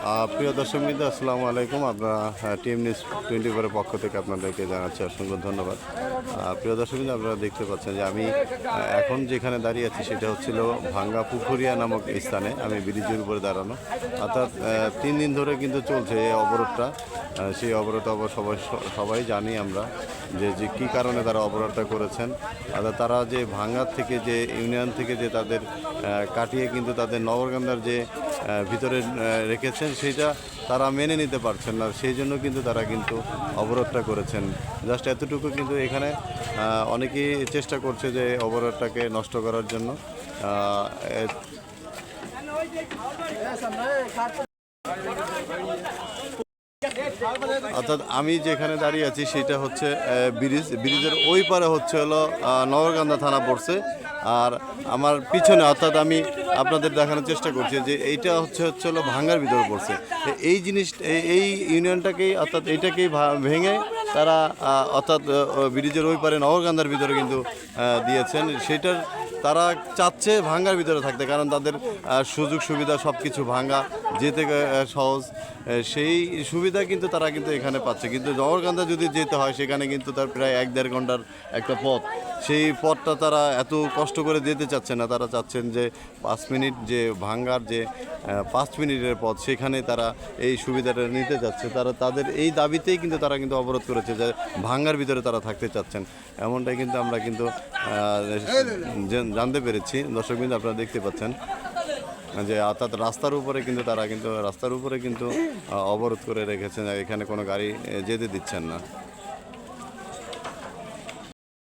প্রিয় দর্শক বিন্দু, আসসালামু আলাইকুম। আপনারা টিএম নিউজ টোয়েন্টি ফোরের পক্ষ থেকে আপনাদেরকে জানাচ্ছি অসংখ্য ধন্যবাদ। প্রিয় দর্শক বিন্দু, আপনারা দেখতে পাচ্ছেন যে আমি এখন যেখানে দাঁড়িয়ে আছি সেটা হচ্ছিল ভাঙ্গা পুকুরিয়া নামক স্থানে। আমি ব্রিজের উপরে দাঁড়ানো। অর্থাৎ তিন দিন ধরে কিন্তু চলছে এই অবরোধটা। সেই অবরোধ অবর সবাই সবাই জানি আমরা যে যে কী কারণে তারা অবরোধটা করেছেন। অর্থাৎ তারা যে ভাঙ্গার থেকে যে ইউনিয়ন থেকে যে তাদের কাটিয়ে কিন্তু তাদের নগরকান্দার যে ভিতরে রেখেছেন সেইটা তারা মেনে নিতে পারছেন না, সেই জন্য কিন্তু তারা কিন্তু অবরোধটা করেছেন। জাস্ট এতটুকু কিন্তু এখানে অনেকেই চেষ্টা করছে যে অবরোধটাকে নষ্ট করার জন্য। অর্থাৎ আমি যেখানে দাঁড়িয়ে আছি সেটা হচ্ছে ব্রিজ। ব্রিজের ওই পারে হচ্ছে হলো নগরকান্দা থানা পড়ছে। আর আমার পিছনে, অর্থাৎ আমি আপনাদের দেখানোর চেষ্টা করছি যে এইটা হচ্ছে হচ্ছে হলো ভাঙ্গার ভিতরে পড়ছে। এই জিনিস, এই- ইউনিয়নটাকেই অর্থাৎ এইটাকেই ভেঙে তারা অর্থাৎ ব্রিজের ওই পারে নগরকান্দার ভিতরে কিন্তু দিয়েছেন। সেটার তারা চাচ্ছে ভাঙ্গার ভিতরে থাকতে, কারণ তাদের সুযোগ সুবিধা সব কিছু ভাঙ্গা, যেতে সহজ। সেই সুবিধা কিন্তু তারা কিন্তু এখানে পাচ্ছে। কিন্তু জগরকান্দা যদি যেতে হয়, সেখানে কিন্তু তার প্রায় এক দেড় ঘণ্টার একটা পথ। সেই পথটা তারা এত কষ্ট করে যেতে চাচ্ছে না। তারা চাচ্ছেন যে পাঁচ মিনিট যে ভাঙ্গার যে পাঁচ মিনিটের পথ, সেখানে তারা এই সুবিধাটা নিতে যাচ্ছে তারা তাদের এই দাবিতেই কিন্তু তারা কিন্তু অবরোধ করেছে যে ভাঙ্গার ভিতরে তারা থাকতে চাচ্ছেন। এমনটাই কিন্তু আমরা কিন্তু জানতে পেরেছি। দর্শক কিন্তু আপনারা দেখতে পাচ্ছেন যে অর্থাৎ রাস্তার উপরে কিন্তু তারা কিন্তু, রাস্তার উপরে কিন্তু অবরোধ করে রেখেছেন। এখানে কোনো গাড়ি যেতে দিচ্ছেন না।